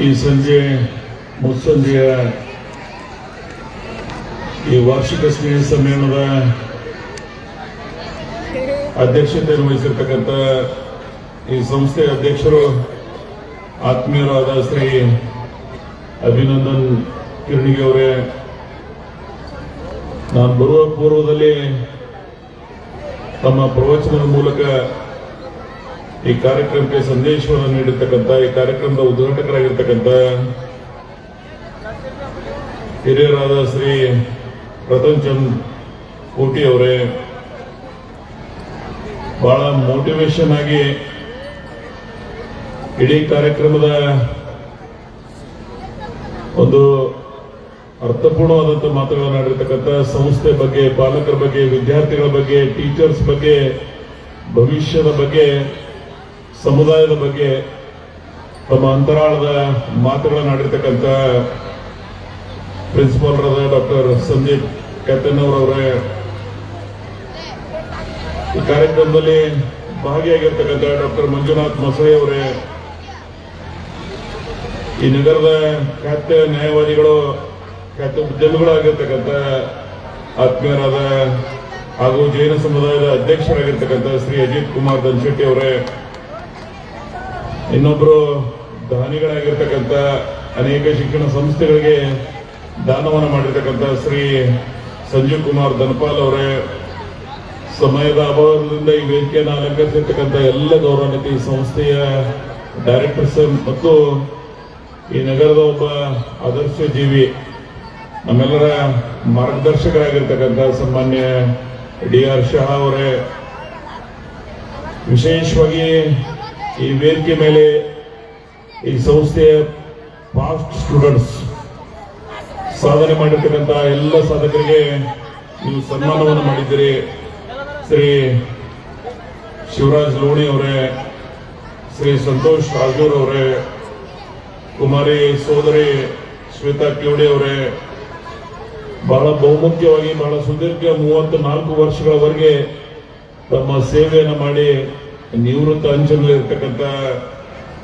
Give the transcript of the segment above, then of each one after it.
ಈ ಸಂಜೆ ಮುಸ್ಸಂಜೆಯ ಈ ವಾರ್ಷಿಕ ಸ್ನೇಹ ಸಮ್ಮೇಳನದ ಅಧ್ಯಕ್ಷತೆಯನ್ನು ವಹಿಸಿರ್ತಕ್ಕಂಥ ಈ ಸಂಸ್ಥೆಯ ಅಧ್ಯಕ್ಷರು, ಆತ್ಮೀಯರಾದ ಶ್ರೀ ಅಭಿನಂದನ್ ಕಿರಣಿಗೆ ಅವರೇ, ನಾನು ಬರುವ ಪೂರ್ವದಲ್ಲಿ ತಮ್ಮ ಪ್ರವಚನದ ಮೂಲಕ ಈ ಕಾರ್ಯಕ್ರಮಕ್ಕೆ ಸಂದೇಶವನ್ನು ನೀಡಿರ್ತಕ್ಕಂಥ ಈ ಕಾರ್ಯಕ್ರಮದ ಉದ್ಘಾಟಕರಾಗಿರ್ತಕ್ಕಂಥ ಹಿರಿಯರಾದ ಶ್ರೀ ರತನ್ ಚಂದ್ ಕೋಟಿ ಅವರೇ, ಬಹಳ ಮೋಟಿವೇಶನ್ ಆಗಿ ಇಡೀ ಕಾರ್ಯಕ್ರಮದ ಒಂದು ಅರ್ಥಪೂರ್ಣವಾದಂಥ ಮಾತುಗಳನ್ನು ಆಡಿರ್ತಕ್ಕಂಥ ಸಂಸ್ಥೆ ಬಗ್ಗೆ, ಪಾಲಕರ ಬಗ್ಗೆ, ವಿದ್ಯಾರ್ಥಿಗಳ ಬಗ್ಗೆ ಟೀಚರ್ಸ್ ಬಗ್ಗೆ, ಭವಿಷ್ಯದ ಬಗ್ಗೆ ಸಮುದಾಯದ ಬಗ್ಗೆ ತಮ್ಮ ಅಂತರಾಳದ ಮಾತುಗಳನ್ನು ಆಡಿರ್ತಕ್ಕಂಥ ಪ್ರಿನ್ಸಿಪಾಲ್ರಾದ ಡಾಕ್ಟರ್ ಸಂದೀಪ್ ಕೆತ್ತನವರವರೇ ಈ ಕಾರ್ಯಕ್ರಮದಲ್ಲಿ ಭಾಗಿಯಾಗಿರ್ತಕ್ಕಂಥ ಡಾಕ್ಟರ್ ಮಂಜುನಾಥ್ ಮಸೈ ಅವರೇ ಈ ನಗರದ ಖ್ಯಾತ ನ್ಯಾಯವಾದಿಗಳು, ಖ್ಯಾತ ಉದ್ಯಮಿಗಳಾಗಿರ್ತಕ್ಕಂಥ ಆತ್ಮೀಯರಾದ ಹಾಗೂ ಜೈನ ಸಮುದಾಯದ ಅಧ್ಯಕ್ಷರಾಗಿರ್ತಕ್ಕಂಥ ಶ್ರೀ ಅಜಿತ್ ಕುಮಾರ್ ದನ್ಶೆಟ್ಟಿ ಅವರೇ ಇನ್ನೊಬ್ಬರು ದಾನಿಗಳಾಗಿರ್ತಕ್ಕಂಥ ಅನೇಕ ಶಿಕ್ಷಣ ಸಂಸ್ಥೆಗಳಿಗೆ ದಾನವನ್ನು ಮಾಡಿರ್ತಕ್ಕಂಥ ಶ್ರೀ ಸಂಜೀವ್ ಕುಮಾರ್ ಧನಪಾಲ್ ಅವರೇ, ಸಮಯದ ಅಭಾವದಿಂದ ಈ ವೇದಿಕೆಯನ್ನು ಅಲಂಕರಿಸಿರ್ತಕ್ಕಂಥ ಎಲ್ಲ ಗೌರವಾನ್ವಿತ ಈ ಸಂಸ್ಥೆಯ ಡೈರೆಕ್ಟರ್ಸ್ ಮತ್ತು ಈ ನಗರದ ಒಬ್ಬ ಆದರ್ಶ ಜೀವಿ, ನಮ್ಮೆಲ್ಲರ ಮಾರ್ಗದರ್ಶಕರಾಗಿರ್ತಕ್ಕಂಥ ಸನ್ಮಾನ್ಯ ಡಿ ಆರ್ ಶಹಾ ಅವರೇ. ವಿಶೇಷವಾಗಿ ಈ ವೇದಿಕೆ ಮೇಲೆ ಈ ಸಂಸ್ಥೆಯ ಪಾಸ್ಟ್ ಸ್ಟೂಡೆಂಟ್ಸ್ ಸಾಧನೆ ಮಾಡಿರ್ತಕ್ಕಂಥ ಎಲ್ಲ ಸಾಧಕರಿಗೆ ನೀವು ಸನ್ಮಾನವನ್ನು ಮಾಡಿದ್ದೀರಿ. ಶ್ರೀ ಶಿವರಾಜ್ ಲೋಣಿ ಅವರೇ, ಶ್ರೀ ಸಂತೋಷ್ ರಾಜೂರ್ ಅವರೇ, ಕುಮಾರಿ ಸೋದರಿ ಶ್ವೇತಾ ಕಿವಡಿ ಅವರೇ, ಬಹಳ ಬಹುಮುಖ್ಯವಾಗಿ, ಬಹಳ ಸುದೀರ್ಘ ಮೂವತ್ತು ನಾಲ್ಕು ವರ್ಷಗಳವರೆಗೆ ತಮ್ಮ ಸೇವೆಯನ್ನು ಮಾಡಿ ನಿವೃತ್ತ ಅಂಚಲ್ಲಿ ಇರ್ತಕ್ಕಂಥ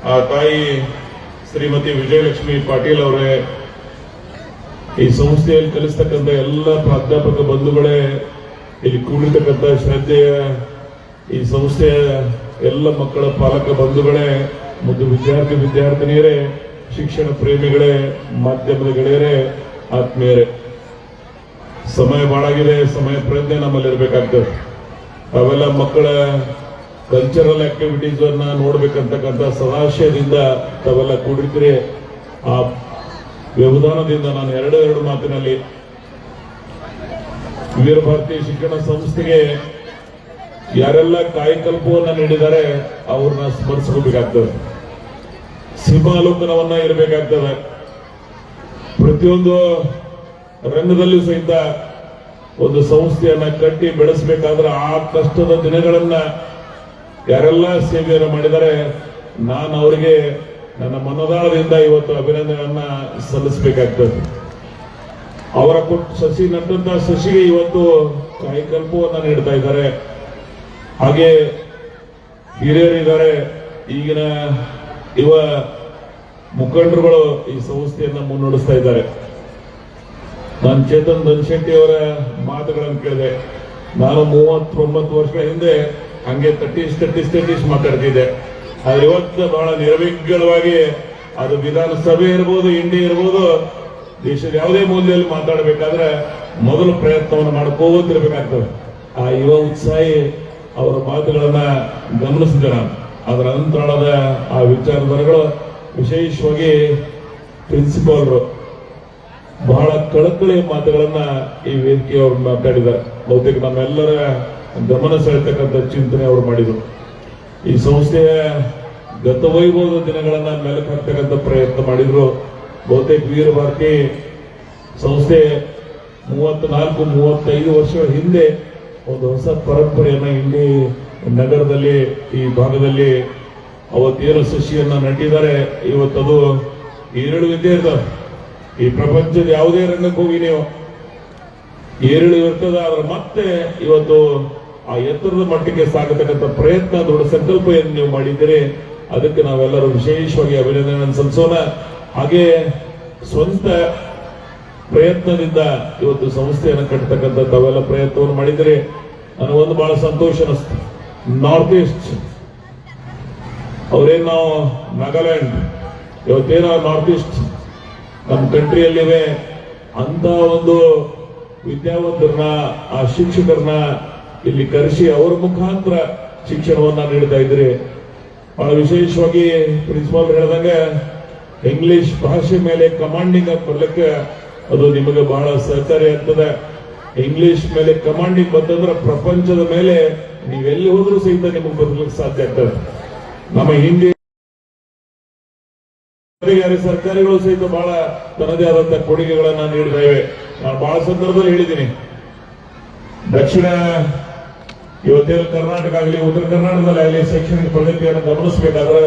ಆ ತಾಯಿ ಶ್ರೀಮತಿ ವಿಜಯಲಕ್ಷ್ಮಿ ಪಾಟೀಲ್ ಅವರೇ, ಈ ಸಂಸ್ಥೆಯಲ್ಲಿ ಕಲಿಸ್ತಕ್ಕಂಥ ಎಲ್ಲ ಪ್ರಾಧ್ಯಾಪಕ ಬಂಧುಗಳೇ, ಇಲ್ಲಿ ಕೂಡಿರ್ತಕ್ಕಂಥ ಶ್ರದ್ಧೆಯ ಈ ಸಂಸ್ಥೆಯ ಎಲ್ಲ ಮಕ್ಕಳ ಪಾಲಕ ಬಂಧುಗಳೇ, ಮತ್ತು ವಿದ್ಯಾರ್ಥಿ ವಿದ್ಯಾರ್ಥಿನಿಯರೇ, ಶಿಕ್ಷಣ ಪ್ರೇಮಿಗಳೇ, ಮಾಧ್ಯಮದ ಗೆಳೆಯರೇ, ಆತ್ಮೀಯರೇ. ಸಮಯ ಬಾಳಾಗಿದೆ, ಸಮಯ ಪ್ರಜ್ಞೆ ನಮ್ಮಲ್ಲಿ ಇರಬೇಕಾಗ್ತದೆ ಅವೆಲ್ಲ ಮಕ್ಕಳ ಕಲ್ಚರಲ್ ಆಕ್ಟಿವಿಟೀಸ್ ಅನ್ನ ನೋಡ್ಬೇಕಂತಕ್ಕಂಥ ಸದಾಶಯದಿಂದ ತಾವೆಲ್ಲ ಕೂಡಿದ್ರೆ ಆ ವ್ಯವಧಾನದಿಂದ ನಾನು ಎರಡು ಎರಡು ಮಾತಿನಲ್ಲಿ ವೀರ ಶಿಕ್ಷಣ ಸಂಸ್ಥೆಗೆ ಯಾರೆಲ್ಲ ಕಾಯಕಲ್ಪವನ್ನ ನೀಡಿದ್ದಾರೆ, ಅವ್ರನ್ನ ಸ್ಮರಿಸ್ಕೋಬೇಕಾಗ್ತದೆ. ಸಿಂಹಾಲೋಕನವನ್ನ ಇರಬೇಕಾಗ್ತದೆ. ಪ್ರತಿಯೊಂದು ರಂಗದಲ್ಲೂ ಸಹಿತ ಒಂದು ಸಂಸ್ಥೆಯನ್ನ ಕಟ್ಟಿ ಬೆಳೆಸಬೇಕಾದ್ರೆ ಆ ಕಷ್ಟದ ದಿನಗಳನ್ನ ಯಾರೆಲ್ಲ ಸೇವೆಯನ್ನು ಮಾಡಿದರೆ ನಾನು ಅವರಿಗೆ ನನ್ನ ಮನದಾಳದಿಂದ ಇವತ್ತು ಅಭಿನಂದನೆಯನ್ನ ಸಲ್ಲಿಸಬೇಕಾಗ್ತದೆ. ಅವರ ಕೊಟ್ಟು ಸಸಿ ನಟ್ಟಂತ ಸಸಿಗೆ ಇವತ್ತು ಕಾಯಕಲ್ಪವನ್ನ ನೀಡ್ತಾ ಇದ್ದಾರೆ. ಹಾಗೆ ಹಿರಿಯರಿದ್ದಾರೆ ಈಗಿನ ಯುವ ಮುಖಂಡರುಗಳು ಈ ಸಂಸ್ಥೆಯನ್ನ ಮುನ್ನಡೆಸ್ತಾ ಇದ್ದಾರೆ. ನಾನು ಚೇತನ್ ಧನ್ಶೆಟ್ಟಿ ಅವರ ಮಾತುಗಳನ್ನು ಕೇಳಿದೆ. ನಾನು ಮೂವತ್ತೊಂಬತ್ತು ವರ್ಷಗಳ ಹಿಂದೆ ಹಂಗೆ ತಟ್ಟಿಸ್ ತಟ್ಟಿಸ್ ತಟ್ಟಿಸ್ ಮಾತಾಡ್ತಿದ್ದೆ ಆದ್ರೆ ಇವತ್ತು ಬಹಳ ನಿರ್ವಿಘ್ನವಾಗಿ ಅದು ವಿಧಾನಸಭೆ ಇರ್ಬೋದು ಇಂಡಿ ಇರ್ಬೋದು, ದೇಶದ ಯಾವುದೇ ಮೂಲೆಯಲ್ಲಿ ಮಾತಾಡಬೇಕಾದ್ರೆ ಮೊದಲು ಪ್ರಯತ್ನವನ್ನು ಮಾಡ್ಕೋತಿರ್ಬೇಕಾಗ್ತದೆ. ಆ ಯುವ ಉತ್ಸಾಹಿ ಅವರ ಮಾತುಗಳನ್ನ ಗಮನಿಸಿದೆ ನಾನು. ಅದರ ಅಂತರಾಳದ ಆ ವಿಚಾರಧಾರೆಗಳು ವಿಶೇಷವಾಗಿ ಪ್ರಿನ್ಸಿಪಾಲ್ರು ಬಹಳ ಕಳಕಳಿಯ ಮಾತುಗಳನ್ನ ಈ ವೇದಿಕೆಯವರು ಮಾತಾಡಿದ್ದಾರೆ. ಬಹುತೇಕ ನಮ್ಮೆಲ್ಲರ ಗಮನ ಸೆಳೆತಕ್ಕಂಥ ಚಿಂತನೆ ಅವರು ಮಾಡಿದರು. ಈ ಸಂಸ್ಥೆಯ ಗತವೈಭವದ ದಿನಗಳನ್ನು ಮೆಲುಕು ಹಾಕ್ತಕ್ಕಂಥ ಪ್ರಯತ್ನ ಮಾಡಿದ್ರು. ಬಹುತೇಕ ವೀರ ಭಾರತಿ ಸಂಸ್ಥೆ ಮೂವತ್ನಾಲ್ಕು ಮೂವತ್ತೈದು ವರ್ಷಗಳ ಹಿಂದೆ ಒಂದು ಹೊಸ ಪರಂಪರೆಯನ್ನ ಇಲ್ಲಿ ನಗರದಲ್ಲಿ ಈ ಭಾಗದಲ್ಲಿ ಅವತ್ತೇನು ಸಸಿಯನ್ನು ನಟ್ಟಿದ್ದಾರೆ ಇವತ್ತದು ಈರಳು ವಿದ್ಯೆ ಇರ್ತದೆ. ಈ ಪ್ರಪಂಚದ ಯಾವುದೇ ರಂಗಕ್ಕೆ ಹೋಗಿ ನೀವು ಏರಿಳು ಇರ್ತದೆ, ಆದ್ರೆ ಮತ್ತೆ ಇವತ್ತು ಆ ಎತ್ತರದ ಮಟ್ಟಕ್ಕೆ ಸಾಗತಕ್ಕಂಥ ಪ್ರಯತ್ನ ದೊಡ್ಡ ಸಂಕಲ್ಪ ಏನು ನೀವು ಮಾಡಿದ್ದೀರಿ. ಅದಕ್ಕೆ ನಾವೆಲ್ಲರೂ ವಿಶೇಷವಾಗಿ ಅಭಿನಂದನೆ ಸಲ್ಲಿಸೋಣ. ಹಾಗೆ ಸ್ವಂತ ಪ್ರಯತ್ನದಿಂದ ಇವತ್ತು ಸಂಸ್ಥೆಯನ್ನು ಕಟ್ಟತಕ್ಕಂಥ ತಾವೆಲ್ಲ ಪ್ರಯತ್ನವನ್ನು ಮಾಡಿದರೆ ನನಗೊಂದು ಬಹಳ ಸಂತೋಷ ಅನಿಸ್ತು ನಾರ್ತ್ ಈಸ್ಟ್. ಅವರೇನು ನಾವು ನಾಗಾಲ್ಯಾಂಡ್. ಇವತ್ತೇನೋ ನಾರ್ತ್ ಈಸ್ಟ್. ನಮ್ಮ ಕಂಟ್ರಿಯಲ್ಲಿವೆ. ಅಂತ ಒಂದು ವಿದ್ಯಾವಂತರನ್ನ, ಆ ಶಿಕ್ಷಕರನ್ನ ಇಲ್ಲಿ ಕರೆಸಿ ಅವರ ಮುಖಾಂತರ ಶಿಕ್ಷಣವನ್ನ ನೀಡ್ತಾ ಇದ್ರಿ ಬಹಳ ವಿಶೇಷವಾಗಿ ಪ್ರಿನ್ಸಿಪಾಲ್ ಹೇಳಿದಂಗೆ ಇಂಗ್ಲಿಷ್ ಭಾಷೆ ಮೇಲೆ ಕಮಾಂಡಿಂಗ್ ಆಗಿ ಬರ್ಲಿಕ್ಕೆ ಅದು ನಿಮಗೆ ಬಹಳ ಸಹಕಾರಿ ಆಗ್ತದೆ. ಇಂಗ್ಲಿಷ್ ಮೇಲೆ ಕಮಾಂಡಿಂಗ್ ಬಂತಂದ್ರೆ ಪ್ರಪಂಚದ ಮೇಲೆ ನೀವೆಲ್ಲಿ ಹೋದ್ರೂ ಸಹಿತ ನಿಮಗೆ ಬದಲಿಕ್ಕೆ ಸಾಧ್ಯ ಆಗ್ತದೆ. ನಮ್ಮ ಹಿಂದಿ ಸರ್ಕಾರಿಗಳು ಸಹಿತ ಬಹಳ ತನ್ನದೇ ಆದಂತಹ ಕೊಡುಗೆಗಳನ್ನ ನೀಡ್ತಾ ಇವೆ. ನಾನು ಬಹಳ ಸಂದರ್ಭದಲ್ಲಿ ಹೇಳಿದ್ದೀನಿ. ದಕ್ಷಿಣ ಇವತ್ತೇನು ಕರ್ನಾಟಕ ಆಗಲಿ, ಉತ್ತರ ಕರ್ನಾಟಕದಲ್ಲಿ ಆಗಲಿ ಶೈಕ್ಷಣಿಕ ಪ್ರಗತಿಯನ್ನು ಗಮನಿಸಬೇಕಾದ್ರೆ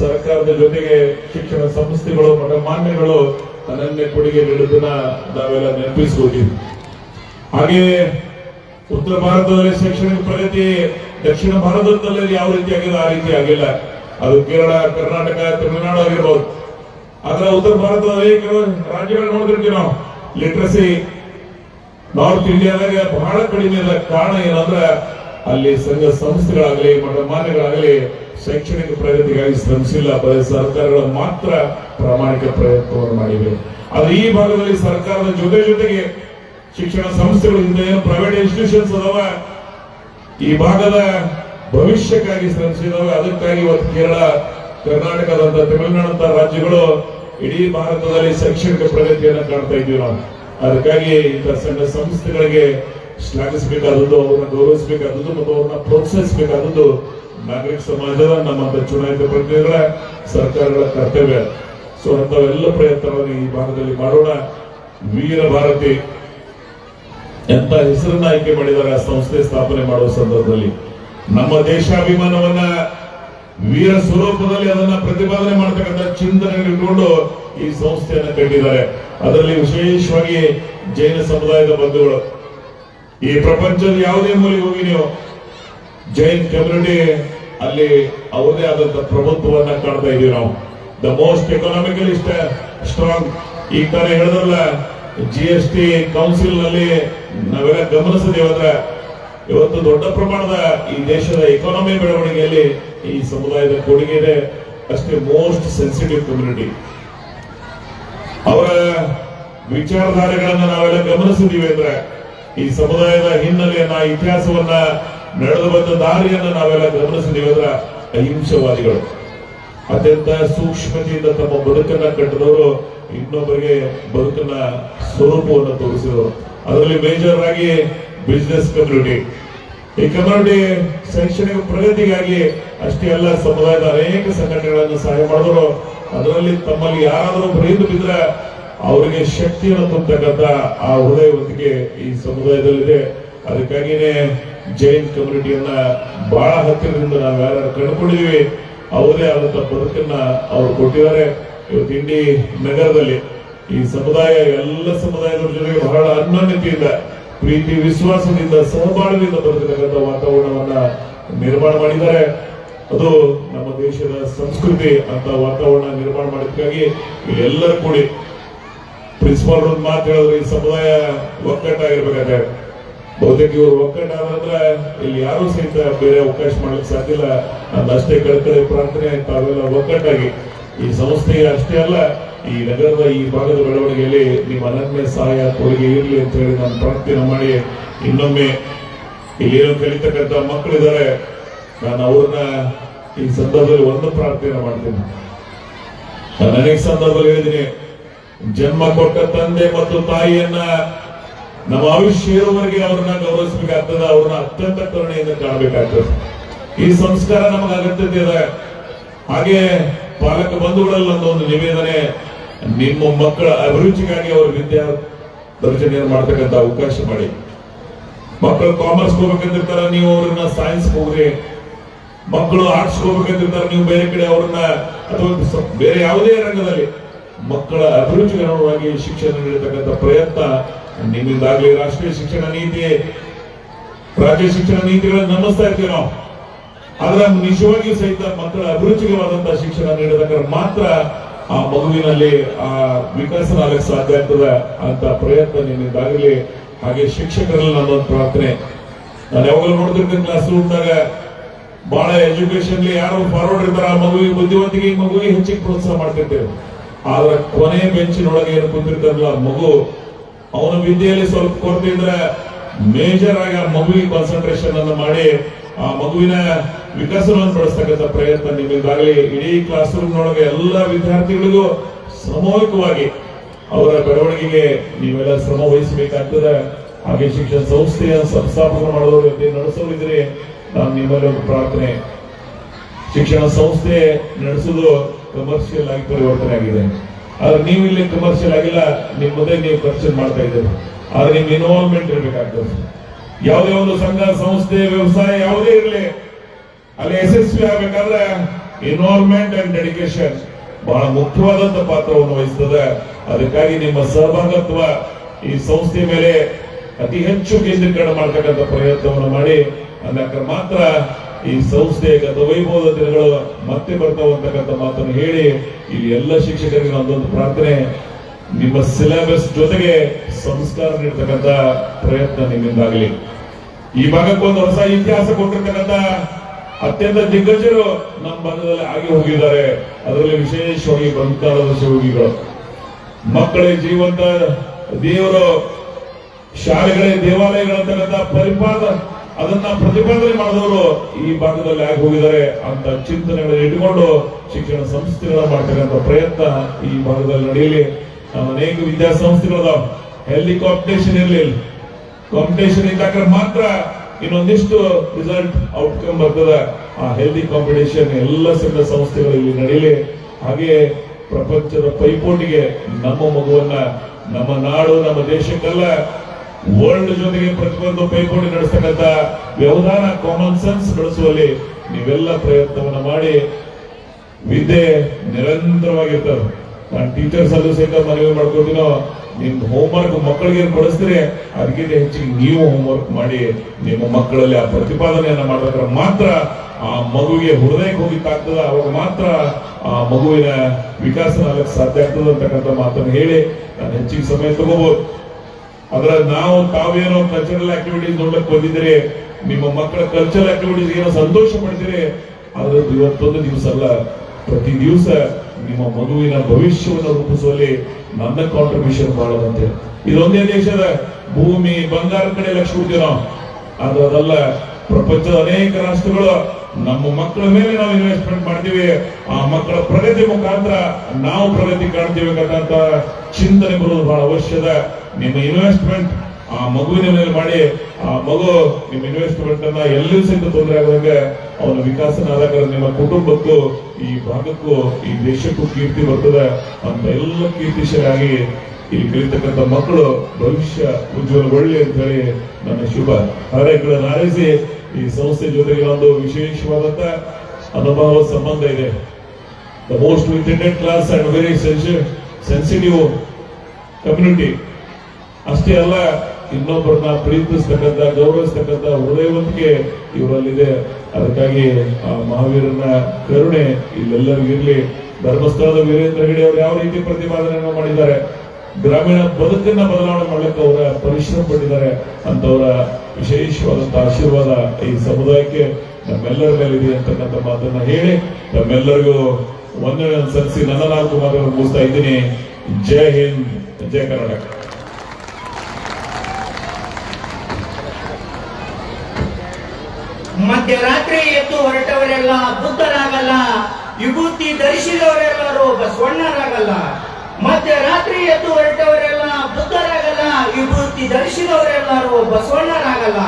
ಸರ್ಕಾರದ ಜೊತೆಗೆ ಶಿಕ್ಷಣ ಸಂಸ್ಥೆಗಳು ಮಠ ಮಾನ್ಯಗಳು ಅನನ್ಯ ಕೊಡುಗೆ ನೀಡುವುದನ್ನ ನಾವೆಲ್ಲ ನೆನಪಿಸಿಕೊಂಡಿದ್ವಿ ಹಾಗೆಯೇ ಉತ್ತರ ಭಾರತದಲ್ಲಿ ಶೈಕ್ಷಣಿಕ ಪ್ರಗತಿ ದಕ್ಷಿಣ ಭಾರತದಲ್ಲಿ ಯಾವ ರೀತಿ ಆಗಿದೆ ಆ ರೀತಿ ಆಗಿಲ್ಲ. ಅದು ಕೇರಳ, ಕರ್ನಾಟಕ, ತಮಿಳುನಾಡು ಆಗಿರ್ಬೋದು. ಆದ್ರೆ ಉತ್ತರ ಭಾರತದಲ್ಲಿ ರಾಜ್ಯಗಳು ನೋಡ್ತಿರ್ತೀವಿ ನಾವು. ಲಿಟ್ರಸಿ ನಾರ್ತ್ ಇಂಡಿಯಾದಾಗ ಬಹಳ ಕಡಿಮೆ ಇದೆ ಕಾರಣ ಏನಂದ್ರೆ ಅಲ್ಲಿ ಸಂಘ ಸಂಸ್ಥೆಗಳಾಗಲಿ ಮಠ ಮಾನ್ಯಗಳಾಗಲಿ ಶೈಕ್ಷಣಿಕ ಪ್ರಗತಿಗಾಗಿ ಶ್ರಮಿಸಿಲ್ಲ. ಬರೀ ಸರ್ಕಾರಗಳು ಮಾತ್ರ ಪ್ರಾಮಾಣಿಕ ಪ್ರಯತ್ನವನ್ನು ಮಾಡಿವೆ. ಆದ್ರೆ ಈ ಭಾಗದಲ್ಲಿ ಸರ್ಕಾರದ ಜೊತೆ ಜೊತೆಗೆ ಶಿಕ್ಷಣ ಸಂಸ್ಥೆಗಳಿಂದ ಏನು ಪ್ರೈವೇಟ್ ಇನ್ಸ್ಟಿಟ್ಯೂಷನ್ಸ್ ಅದಾವ. ಈ ಭಾಗದ ಭವಿಷ್ಯಕ್ಕಾಗಿ ಶ್ರಮಿಸಿದವೆ. ಅದಕ್ಕಾಗಿ ಇವತ್ತು ಕೇರಳ ಕರ್ನಾಟಕದಂತ ತಮಿಳುನಾಡಂತ ರಾಜ್ಯಗಳು ಇಡೀ ಭಾರತದಲ್ಲಿ ಶೈಕ್ಷಣಿಕ ಪ್ರಗತಿಯನ್ನು ಕಾಣ್ತಾ ಇದ್ದೀವಿ ನಾವು. ಅದಕ್ಕಾಗಿ ಇಂಥ ಸಣ್ಣ ಸಂಸ್ಥೆಗಳಿಗೆ ಶ್ಲಾಘಿಸಬೇಕಾದದ್ದು, ಅವ್ರನ್ನ ಗೌರವಿಸಬೇಕಾದದ್ದು ಮತ್ತು ಅವ್ರನ್ನ ಪ್ರೋತ್ಸಾಹಿಸಬೇಕಾದದ್ದು ನಾಗರಿಕ ಸಮಾಜದ ನಮ್ಮಂತ ಚುನಾಯಿತ ಪ್ರತಿನಿಧಿಗಳ ಸರ್ಕಾರಗಳ ಕರ್ತವ್ಯ. ಸೊ ಅಂತವೆಲ್ಲ ಪ್ರಯತ್ನವನ್ನು ಈ ಭಾಗದಲ್ಲಿ ಮಾಡೋಣ. ವೀರ ಭಾರತಿ ಎಂತ ಹೆಸರನ್ನ ಆಯ್ಕೆ ಮಾಡಿದ್ದಾರೆ ಆ ಸಂಸ್ಥೆ ಸ್ಥಾಪನೆ ಮಾಡುವ ಸಂದರ್ಭದಲ್ಲಿ. ನಮ್ಮ ದೇಶಾಭಿಮಾನವನ್ನ ವೀರ ಸ್ವರೂಪದಲ್ಲಿ ಅದನ್ನ ಪ್ರತಿಪಾದನೆ ಮಾಡತಕ್ಕಂಥ ಚಿಂತನೆ ಇಟ್ಕೊಂಡು ಈ ಸಂಸ್ಥೆಯನ್ನು ಕಟ್ಟಿದ್ದಾರೆ ಅದರಲ್ಲಿ ವಿಶೇಷವಾಗಿ ಜೈನ ಸಮುದಾಯದ ಬಂಧುಗಳು. ಈ ಪ್ರಪಂಚದ ಯಾವುದೇ ಮೂಲಿಗೆ ಹೋಗಿ ನೀವು ಜೈನ್ ಕಮ್ಯುನಿಟಿ ಅಲ್ಲಿ ಅವರದೇ ಆದಂತ ಪ್ರಭುತ್ವವನ್ನ ಕಾಣ್ತಾ ಇದೀವಿ ನಾವು. ದ ಮೋಸ್ಟ್ ಎಕನಾಮಿಕಲಿ ಸ್ಟ್ರಾಂಗ್ ಈ ತಾನೇ ಹೇಳಿದ್ರಲ್ಲ ಜಿ ಎಸ್ ಟಿ ಕೌನ್ಸಿಲ್ನಲ್ಲಿ ನಾವೆಲ್ಲ ಗಮನಿಸಿದೇವಂದ್ರೆ ಇವತ್ತು ದೊಡ್ಡ ಪ್ರಮಾಣದ ಈ ದೇಶದ ಎಕಾನಮಿ ಬೆಳವಣಿಗೆಯಲ್ಲಿ ಈ ಸಮುದಾಯದ ಕೊಡುಗೆ ಇದೆ ಅಷ್ಟೇ ಮೋಸ್ಟ್ ಸೆನ್ಸಿಟಿವ್ ಕಮ್ಯುನಿಟಿ ಅವರ ವಿಚಾರಧಾರೆಗಳನ್ನ ನಾವೆಲ್ಲ ಗಮನಿಸಿದೀವಿ ಅಂದ್ರೆ ಈ ಸಮುದಾಯದ ಹಿನ್ನೆಲೆಯನ್ನ, ಇತಿಹಾಸವನ್ನ, ನಡೆದು ಬಂದ ದಾರಿಯನ್ನ ನಾವೆಲ್ಲ ಗಮನಿಸಿದೀವಿ ಅಂದ್ರೆ ಅಹಿಂಸವಾದಿಗಳು. ಅತ್ಯಂತ ಸೂಕ್ಷ್ಮತೆಯಿಂದ ತಮ್ಮ ಬದುಕನ್ನ ಕಟ್ಟಿದವರು ಇನ್ನೊಬ್ಬರಿಗೆ ಬದುಕನ್ನ ಸ್ವರೂಪವನ್ನು ತೋರಿಸಿದವರು. ಅದರಲ್ಲಿ ಮೇಜರ್ ಆಗಿ ಬಿಸಿನೆಸ್ ಕಮ್ಯುನಿಟಿ ಈ ಕಮ್ಯುನಿಟಿ ಶೈಕ್ಷಣಿಕ ಪ್ರಗತಿಗಾಗಿ ಅಷ್ಟೇ ಅಲ್ಲ, ಸಮುದಾಯದ ಅನೇಕ ಸಂಘಟನೆಗಳನ್ನು ಸಹಾಯ ಮಾಡಿದ್ರು. ಅದರಲ್ಲಿ ತಮ್ಮಲ್ಲಿ ಯಾರಾದರೂ ಬರೆದು ಬಿದ್ರೆ ಅವರಿಗೆ ಶಕ್ತಿಯನ್ನು ತುಂಬತಕ್ಕಂತ ಆ ಹೃದಯವಂತಿಕೆ ಈ ಸಮುದಾಯದಲ್ಲಿದೆ. ಅದಕ್ಕಾಗಿನೇ ಜೈನ್ ಕಮ್ಯುನಿಟಿಯನ್ನ ಬಹಳ ಹತ್ತಿರದಿಂದ ನಾವು ಯಾರು ಕಂಡುಕೊಂಡಿದೀವಿ ಅವರೇ ಆದಂತ ಬದುಕನ್ನ ಅವರು ಕೊಟ್ಟಿದ್ದಾರೆ ಇವತ್ತು ಇಂಡಿ ನಗರದಲ್ಲಿ. ಈ ಸಮುದಾಯ ಎಲ್ಲ ಸಮುದಾಯದ ಜೊತೆಗೆ ಬಹಳ ಅನ್ಯೋನ್ಯತೆಯಿಂದ ಪ್ರೀತಿ, ವಿಶ್ವಾಸದಿಂದ, ಸಹಬಾಳ್ವೆಯಿಂದ ಬರ್ತಕ್ಕಂಥ ವಾತಾವರಣವನ್ನ ನಿರ್ಮಾಣ ಮಾಡಿದ್ದಾರೆ. ಅದು ನಮ್ಮ ದೇಶದ ಸಂಸ್ಕೃತಿ ಅಂತ ವಾತಾವರಣ ನಿರ್ಮಾಣ ಮಾಡೋದಕ್ಕಾಗಿ ಎಲ್ಲರೂ ಕೂಡಿ ಪ್ರಿನ್ಸಿಪಾಲ್ ಒಂದು ಮಾತು ಹೇಳಿದ್ರೆ ಈ ಸಮುದಾಯ ಒಕ್ಕಟ್ಟಾಗಿರ್ಬೇಕಾದ್ರೆ ಬಹುತೇಕ ಇವರು ಒಕ್ಕಟ್ಟಾದ್ರೆ ಇಲ್ಲಿ ಯಾರು ಸಹಿತ ಬೇರೆ ಅವಕಾಶ ಮಾಡ್ಲಿಕ್ಕೆ ಸಾಧ್ಯ ಇಲ್ಲ. ಅಷ್ಟೇ ಕಳ್ಕಳಿ ಪ್ರಾರ್ಥನೆ, ತಾವೆಲ್ಲ ಒಕ್ಕಟ್ಟಾಗಿ. ಈ ಸಂಸ್ಥೆಗೆ ಅಷ್ಟೇ ಅಲ್ಲ ಈ ನಗರದ ಈ ಭಾಗದ ಬೆಳವಣಿಗೆಯಲ್ಲಿ ನಿಮ್ಮ ಅನನ್ಯ ಸಹಾಯ ಕೊಡುಗೆ ಇರಲಿ ಅಂತ ಹೇಳಿ ನಾನು ಪ್ರಾರ್ಥನೆ ಮಾಡಿ. ಇನ್ನೊಮ್ಮೆ ಇಲ್ಲಿ ಏನು ಕಲಿತಕ್ಕಂಥ ಮಕ್ಕಳಿದ್ದಾರೆ, ನಾನು ಅವ್ರನ್ನ ಈ ಸಂದರ್ಭದಲ್ಲಿ ಒಂದು ಪ್ರಾರ್ಥನೆ ಮಾಡ್ತೀನಿ. ನಾನು ಅನೇಕ ಸಂದರ್ಭದಲ್ಲಿ ಹೇಳಿದ್ದೀನಿ, ಜನ್ಮ ಕೊಟ್ಟ ತಂದೆ ಮತ್ತು ತಾಯಿಯನ್ನ ನಮ್ಮ ಆಯುಷ್ಯ ಇರುವವರೆಗೆ ಅವ್ರನ್ನ ಗೌರವಿಸಬೇಕಾಗ್ತದೆ, ಅವ್ರನ್ನ ಅತ್ಯಂತ ಕರುಣೆಯಿಂದ ಕಾಣಬೇಕಾಗ್ತದೆ. ಈ ಸಂಸ್ಕಾರ ನಮಗೆ ಅಗತ್ಯತೆ ಇದೆ. ಹಾಗೆ ಪಾಲಕ ಬಂಧುಗಳಲ್ಲಿ ಒಂದು ನಿವೇದನೆ ನಿಮ್ಮ ಮಕ್ಕಳ ಅಭಿರುಚಿಗಾಗಿ ಅವರು ವಿದ್ಯಾ ದರ್ಶನ ಮಾಡತಕ್ಕಂತ ಅವಕಾಶ ಮಾಡಿ. ಮಕ್ಕಳು ಕಾಮರ್ಸ್ ಹೋಗ್ಬೇಕಂತಿರ್ತಾರ, ನೀವು ಅವ್ರನ್ನ ಸೈನ್ಸ್ ಹೋಗ್ರಿ. ಮಕ್ಕಳು ಆರ್ಟ್ಸ್ ಹೋಗ್ಬೇಕಂತಿರ್ತಾರೆ, ನೀವು ಬೇರೆ ಕಡೆ ಅವ್ರನ್ನ ಅಥವಾ ಬೇರೆ ಯಾವುದೇ ರಂಗದಲ್ಲಿ. ಮಕ್ಕಳ ಅಭಿರುಚಿಗನುಗುಣವಾಗಿ ಶಿಕ್ಷಣ ನೀಡತಕ್ಕಂತ ಪ್ರಯತ್ನ ನಿಮ್ಮಿಂದಾಗಲಿ ರಾಷ್ಟ್ರೀಯ ಶಿಕ್ಷಣ ನೀತಿ, ರಾಜ್ಯ ಶಿಕ್ಷಣ ನೀತಿಗಳನ್ನು ನಮಿಸ್ತಾ ಇರ್ತೀವಿ ನಾವು. ಆದ್ರೆ ನಿಜವಾಗಿಯೂ ಸಹಿತ ಮಕ್ಕಳ ಅಭಿರುಚಿಕವಾದಂತಹ ಶಿಕ್ಷಣ ನೀಡತಕ್ಕ ಮಾತ್ರ ಆ ಮಗುವಿನಲ್ಲಿ ಆ ವಿಕಾಸ ಆಗಕ್ಕೆ ಸಾಧ್ಯ ಆಗ್ತದ ಅಂತ ಪ್ರಯತ್ನ ನಿನ್ನಿಂದಾಗಲಿ ಹಾಗೆ ಶಿಕ್ಷಕರಲ್ಲಿ ನನ್ನೊಂದು ಪ್ರಾರ್ಥನೆ. ನಾನು ಯಾವಾಗಲೂ ನೋಡ್ತಿರ್ತೀನಿ ಕ್ಲಾಸ್ ರೂಮ್ನಾಗ ಬಹಳ ಎಜುಕೇಶನ್ಲಿ ಯಾರು ಫಾರ್ವರ್ಡ್ ಇರ್ತಾರ, ಆ ಮಗುವಿಗೆ ಬುದ್ಧಿವಂತಿಗೆ ಈ ಮಗುವಿಗೆ ಹೆಚ್ಚಿಗೆ ಪ್ರೋತ್ಸಾಹ ಮಾಡ್ತಿರ್ತೇವೆ. ಆದ್ರೆ ಕೊನೆ ಬೆಂಚಿನೊಳಗೆ ಏನು ಕುಂತಿರ್ತಾರಲ್ಲ ಮಗು ಅವನ ವಿದ್ಯೆಯಲ್ಲಿ ಸ್ವಲ್ಪ ಕೊರತೆ ಇದ್ರೆ ಮೇಜರ್ ಆಗಿ ಆ ಮಗುವಿಗೆ ಕಾನ್ಸಂಟ್ರೇಷನ್ ಅನ್ನು ಮಾಡಿ ಮಗುವಿನ ವಿಕಾಸವನ್ನು ಬಳಸ್ತಕ್ಕಂಥ ಪ್ರಯತ್ನ ನಿಮ್ಮಿಂದಾಗಲಿ, ಇಡೀ ಕ್ಲಾಸ್ ರೂಮ್ ನೊಳಗೆ ಎಲ್ಲ ವಿದ್ಯಾರ್ಥಿಗಳಿಗೂ ಸಾಮೂಹಿಕವಾಗಿ ಅವರ ಬೆಳವಣಿಗೆಗೆ ನೀವೆಲ್ಲ ಶ್ರಮ ವಹಿಸಬೇಕಾಗ್ತದೆ. ಹಾಗೆ ಶಿಕ್ಷಣ ಸಂಸ್ಥೆಯ ಸಂಸ್ಥಾಪಕ ಮಾಡೋದ್ರ ಜೊತೆ ನಡೆಸೋರಿದ್ರೆ ನಾನು ನಿಮ್ಮಲ್ಲಿ ಒಂದು ಪ್ರಾರ್ಥನೆ. ಶಿಕ್ಷಣ ಸಂಸ್ಥೆ ನಡೆಸೋದು ಕಮರ್ಷಿಯಲ್ ಆಗಿ ಪರಿವರ್ತನೆ ಆಗಿದೆ. ಆದ್ರೆ ನೀವು ಇಲ್ಲಿ ಕಮರ್ಷಿಯಲ್ ಆಗಿಲ್ಲ ನಿಮ್ಮದೇ ನೀವು ಖರ್ಚು ಮಾಡ್ತಾ ಇದ್ದೀರಿ. ಆದ್ರೆ ನಿಮ್ ಇನ್ವಾಲ್ವ್ಮೆಂಟ್ ಇರಬೇಕಾಗ್ತದೆ. ಯಾವುದೇ ಒಂದು ಸಂಘ ಸಂಸ್ಥೆ, ವ್ಯವಸಾಯ ಯಾವುದೇ ಇರಲಿ, ಅಲ್ಲಿ ಯಶಸ್ವಿ ಆಗಬೇಕಾದ್ರೆ ಇನ್ವಾಲ್ವ್ಮೆಂಟ್ ಅಂಡ್ ಡೆಡಿಕೇಶನ್ ಬಹಳ ಮುಖ್ಯವಾದಂತ ಪಾತ್ರವನ್ನು ವಹಿಸ್ತದೆ. ಅದಕ್ಕಾಗಿ ನಿಮ್ಮ ಸಹಭಾಗತ್ವ ಈ ಸಂಸ್ಥೆ ಮೇಲೆ ಅತಿ ಹೆಚ್ಚು ಕೇಂದ್ರೀಕರಣ ಮಾಡತಕ್ಕಂಥ ಪ್ರಯತ್ನವನ್ನು ಮಾಡಿ ಅಂದಾಗ ಮಾತ್ರ ಈ ಸಂಸ್ಥೆ ಗತ ವೈಭವದ ದಿನಗಳು ಮತ್ತೆ ಬರ್ತಾವ ಅಂತಕ್ಕಂಥ ಮಾತನ್ನು ಹೇಳಿ, ಇಲ್ಲಿ ಎಲ್ಲ ಶಿಕ್ಷಕರಿಗೆ ಒಂದೊಂದು ಪ್ರಾರ್ಥನೆ. ನಿಮ್ಮ ಸಿಲೆಬಸ್ ಜೊತೆಗೆ ಸಂಸ್ಕಾರ ನೀಡ್ತಕ್ಕಂಥ ಪ್ರಯತ್ನ ನಿಮ್ಮಿಂದಾಗಲಿ. ಈ ಭಾಗಕ್ಕೆ ಒಂದು ಹೊಸ ಇತಿಹಾಸ ಕೊಟ್ಟಿರ್ತಕ್ಕಂಥ ಅತ್ಯಂತ ದಿಗ್ಗಜರು ನಮ್ಮ ಭಾಗದಲ್ಲಿ ಆಗಿ ಹೋಗಿದ್ದಾರೆ. ಅದರಲ್ಲಿ ವಿಶೇಷವಾಗಿ ಬಂತಾಳದ ಶಿವಗಿಗಳು ಮಕ್ಕಳೇ ಜೀವಂತ, ದೇವರು ಶಾಲೆಗಳೇ ದೇವಾಲಯಗಳಂತಕ್ಕಂಥ ಪರಿಪಾದ, ಅದನ್ನ ಪ್ರತಿಪಾದನೆ ಮಾಡಿದವರು ಈ ಭಾಗದಲ್ಲಿ ಆಗಿ ಹೋಗಿದ್ದಾರೆ ಅಂತ ಚಿಂತನೆಗಳನ್ನು ಇಟ್ಟುಕೊಂಡು ಶಿಕ್ಷಣ ಸಂಸ್ಥೆಗಳ ಮಾಡ್ತಕ್ಕಂಥ ಪ್ರಯತ್ನ ಈ ಭಾಗದಲ್ಲಿ ನಡೆಯಲಿ. ಅನೇಕ ವಿದ್ಯಾಸಂಸ್ಥೆಗಳದಾವ. ಹೆಲಿಕಾಪ್ಟೇಷನ್ ಇರಲಿ ಇರಲಿಲ್ಲ ಕಾಂಪಿಟೇಷನ್ ಇದ್ದಾಗ ಮಾತ್ರ ಇನ್ನೊಂದಿಷ್ಟು ರಿಸಲ್ಟ್ ಔಟ್ಕಮ್ ಬರ್ತದ. ಆ ಹೆಲ್ದಿ ಕಾಂಪಿಟೇಷನ್ ಎಲ್ಲ ಸಂಘ ಸಂಸ್ಥೆಗಳಲ್ಲಿ ನಡೀಲಿ. ಹಾಗೆ ಪ್ರಪಂಚದ ಪೈಪೋಟಿಗೆ ನಮ್ಮ ಮಗುವನ್ನ ನಮ್ಮ ನಾಡು, ನಮ್ಮ ದೇಶಕ್ಕೆಲ್ಲ ವರ್ಲ್ಡ್ ಜೊತೆಗೆ ಪ್ರತಿಯೊಂದು ಪೈಪೋಟಿ ನಡೆಸ್ತಕ್ಕಂಥ ವ್ಯವಧಾನ ಕಾಮನ್ ಸೆನ್ಸ್ ಬಳಸುವಲ್ಲಿ ನೀವೆಲ್ಲ ಪ್ರಯತ್ನವನ್ನ ಮಾಡಿ. ವಿದ್ಯೆ ನಿರಂತರವಾಗಿರ್ತದೆ. ಟೀಚರ್ಸ್ ಅಲ್ಲೂ ಸಹಿತ ಮನವಿ ಮಾಡ್ಕೊತೀನೋ ನಿಮ್ ಹೋಮ್ವರ್ಕ್ ಮಕ್ಕಳಿಗೆ ಕೊಡಿಸ್ತೀರಿ. ಅದಕ್ಕಿಂತ ಹೆಚ್ಚಿಗೆ ನೀವು ಹೋಮ್ವರ್ಕ್ ಮಾಡಿ, ನಿಮ್ಮ ಮಕ್ಕಳಲ್ಲಿ ಆ ಪ್ರತಿಪಾದನೆಯನ್ನ ಮಾಡ್ಬೇಕಾದ್ರೆ ಮಾತ್ರ ಆ ಮಗುವಿಗೆ ಹೃದಯಕ್ಕೆ ಹೋಗಿಕ್ಕಾಗ್ತದ ಅವಾಗ ಮಾತ್ರ ಆ ಮಗುವಿನ ವಿಕಾಸ ಆಗಕ್ಕೆ ಸಾಧ್ಯ ಆಗ್ತದೆ ಅಂತಕ್ಕಂಥ ಮಾತನ್ನು ಹೇಳಿ ನಾನು ಹೆಚ್ಚಿಗೆ ಸಮಯ ತಗೋಬಹುದು ಅದ್ರ ನಾವು ತಾವೇನೋ ಕಲ್ಚರಲ್ ಆಕ್ಟಿವಿಟೀಸ್ ನೋಡಕ್ ಬಂದಿದ್ದೀರಿ, ನಿಮ್ಮ ಮಕ್ಕಳ ಕಲ್ಚರಲ್ ಆಕ್ಟಿವಿಟೀಸ್ ಏನೋ ಸಂತೋಷ ಪಡ್ತೀರಿ. ಆದ್ರೆ ಇವತ್ತೊಂದು ದಿವಸ ಅಲ್ಲ, ಪ್ರತಿ ದಿವಸ ನಿಮ್ಮ ಮಗುವಿನ ಭವಿಷ್ಯವನ್ನು ರೂಪಿಸುವಲ್ಲಿ ನನ್ನ ಕಾಂಟ್ರಿಬ್ಯೂಷನ್ ಮಾಡೋದಂತೆ ಇದೊಂದೇ ದೇಶದ ಭೂಮಿ ಬಂಗಾರ ಕಡೆ ಲಕ್ಷ ಕೊಡ್ತೀವಿ ನಾವು ಆದ್ರೆ ಅದಲ್ಲ, ಪ್ರಪಂಚದ ಅನೇಕ ರಾಷ್ಟ್ರಗಳು ನಮ್ಮ ಮಕ್ಕಳ ಮೇಲೆ ನಾವು ಇನ್ವೆಸ್ಟ್ಮೆಂಟ್ ಮಾಡ್ತೀವಿ. ಆ ಮಕ್ಕಳ ಪ್ರಗತಿ ಮುಖಾಂತರ ನಾವು ಪ್ರಗತಿ ಕಾಣ್ತೀವಿ ಚಿಂತನೆ ಬರುವುದು ಬಹಳ ಅವಶ್ಯದ. ನಿಮ್ಮ ಇನ್ವೆಸ್ಟ್ಮೆಂಟ್ ಆ ಮಗುವಿನ ಮೇಲೆ ಮಾಡಿ, ಆ ಮಗು ನಿಮ್ಮ ಇನ್ವೆಸ್ಟ್ಮೆಂಟ್ ಅನ್ನ ಎಲ್ಲೂ ಸಹಿತ ತೊಂದರೆ ಆಗದಂಗೆ ಅವನ ವಿಕಾಸನ ಆದಾಗ ನಿಮ್ಮ ಕುಟುಂಬಕ್ಕೂ, ಈ ಭಾಗಕ್ಕೂ, ಈ ದೇಶಕ್ಕೂ ಕೀರ್ತಿ ಬರ್ತದೆ ಅಂತ ಎಲ್ಲ ಕೀರ್ತಿಶರಾಗಿ ಇಲ್ಲಿ ಕಲಿತಕ್ಕಂಥ ಮಕ್ಕಳು ಭವಿಷ್ಯ ಉಜ್ವಲಗೊಳ್ಳಿ ಅಂತ ಹೇಳಿ ನನ್ನ ಶುಭ. ಹಾರೈಕೆಗಳನ್ನು ಹಾರೈಸಿ ಈ ಸಂಸ್ಥೆ ಜೊತೆಗೆ ಒಂದು ವಿಶೇಷವಾದಂತ ಅನುಭವ ಸಂಬಂಧ ಇದೆ. The most independent class and very sensitive community ಅಷ್ಟೇ ಅಲ್ಲ ಇನ್ನೊಬ್ಬರನ್ನ ಪ್ರೀತಿಸ್ತಕ್ಕಂಥ, ಗೌರವಿಸ್ತಕ್ಕಂಥ ಹೃದಯವಂತಿಕೆ ಇವರಲ್ಲಿದೆ. ಅದಕ್ಕಾಗಿ ಆ ಮಹಾವೀರನ ಕರುಣೆ ಇಲ್ಲೆಲ್ಲರಿಗಿರ್ಲಿ ಧರ್ಮಸ್ಥಳದ ವೀರೇಂದ್ರ ಹೆಗಡೆ ಅವರು ಯಾವ ರೀತಿ ಪ್ರತಿಪಾದನೆಯನ್ನು ಮಾಡಿದ್ದಾರೆ? ಗ್ರಾಮೀಣ ಬದುಕನ್ನ ಬದಲಾವಣೆ ಮಾಡ್ಲಿಕ್ಕೆ ಅವರ ಪರಿಶ್ರಮ ಪಟ್ಟಿದ್ದಾರೆ. ಅಂತವರ ವಿಶೇಷವಾದಂತಹ ಆಶೀರ್ವಾದ ಈ ಸಮುದಾಯಕ್ಕೆ ನಮ್ಮೆಲ್ಲರ ಮೇಲೆ ಇದೆ ಅಂತಕ್ಕಂಥ ಮಾತನ್ನ ಹೇಳಿ, ನಮ್ಮೆಲ್ಲರಿಗೂ ಒಂದನೇ ಸಲ್ಲಿಸಿ ನನ್ನ ನಾಲ್ಕು ಮಾತನ್ನು ಮುಗಿಸ್ತಾ ಇದ್ದೀನಿ. ಜೈ ಹಿಂದ್, ಜೈ ಕರ್ನಾಟಕ. ಮಧ್ಯರಾತ್ರಿ ಎದ್ದು ಹೊರಟವರೆಲ್ಲ ಬುದ್ಧರಾಗಲ್ಲ. ವಿಭೂತಿ ಧರಿಸಿದವರೆಲ್ಲರೂ ಬಸವಣ್ಣರಾಗಲ್ಲ ಮಧ್ಯರಾತ್ರಿ ಎದ್ದು ಹೊರಟವರೆಲ್ಲ ಬುದ್ಧರಾಗಲ್ಲ. ವಿಭೂತಿ ಧರಿಸಿದವರೆಲ್ಲರೂ ಬಸವಣ್ಣರಾಗಲ್ಲ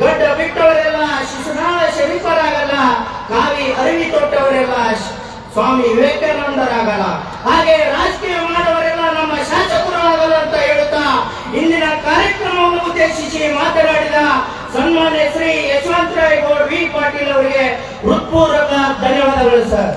ಗಡ್ಡ ಬಿಟ್ಟವರೆಲ್ಲ ಶಿಶುನಾಳ ಶರೀಫರಾಗಲ್ಲ. ಕಾವಿ ಅರಿವಿ ತೊಟ್ಟವರೆಲ್ಲ ಸ್ವಾಮಿ ವಿವೇಕಾನಂದರಾಗಲ್ಲ. ಹಾಗೆ ರಾಜಕೀಯ ಮಾಡುವವರೆಲ್ಲ ನಮ್ಮ ಶಾಸಕರು ಆಗಲ್ಲ ಅಂತ ಹೇಳುತ್ತಾ, ಇಂದಿನ ಕಾರ್ಯಕ್ರಮವನ್ನು ಉದ್ದೇಶಿಸಿ ಮಾತನಾಡಿದ ಸನ್ಮಾನ್ಯ ಶ್ರೀ ಯಶವಂತರಾಯ್ ಗೌಡ್ ವಿ ಪಾಟೀಲ್ ಅವರಿಗೆ ಹೃತ್ಪೂರ್ವಕ ಧನ್ಯವಾದಗಳು ಸರ್.